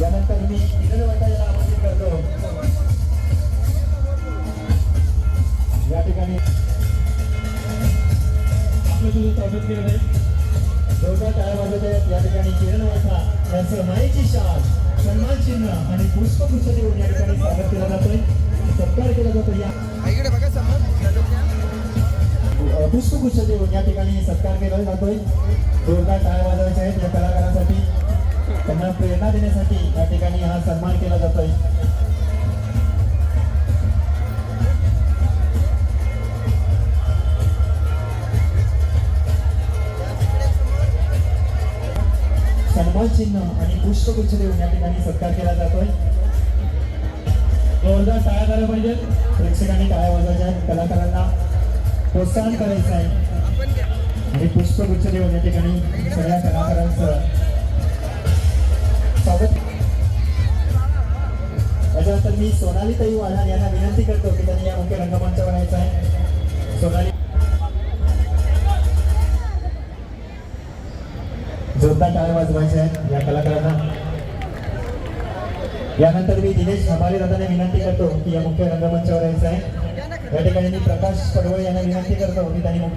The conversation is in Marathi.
यानंतर मी किरण वाटायला आमंत्रित करतो. या ठिकाणी आपलं तुझं स्वागत केलं जाईल. दोघा टाळ्या वाजत आहेत. या ठिकाणी किरण वाटा यांचं माईची शाल सन्मान चिन्ह आणि पुष्पगुच्छ देऊन या ठिकाणी स्वागत केला जातोय. सत्कार केला जातो या पुष्पगुच्छ देऊन या ठिकाणी सत्कार केला जातोय. दोघा टाळ्या वाजवायचे आहेत या कलाकारांसाठी. त्यांना प्रेरणा देण्यासाठी या ठिकाणी हा सन्मान केला जातोय. सन्मान चिन्ह आणि पुष्पगुच्छ देऊन या ठिकाणी सत्कार केला जातोय. जोरदार टाळ्या झाल्या पाहिजेत. प्रेक्षकांनी टाळ्या वाजवायच्या कलाकारांना प्रोत्साहन करायचं आहे आणि पुष्पगुच्छ देऊन या ठिकाणी सगळ्या कलाकारांचं मी सोनाली ताई वाढाण यांना विनंती करतो की त्यांनी या मुख्य रंगमंच बनायचं आहे. सोनाली. जोरदार टाळ वाजवायच्या आहेत या कलाकारांना. यानंतर मी दिनेश हमारे दादाने विनंती करतो की या मुख्य रंगमंचावर यायचं आहे. या ठिकाणी मी प्रकाश पडवळ यांना विनंती करतो की त्यांनी मुख्य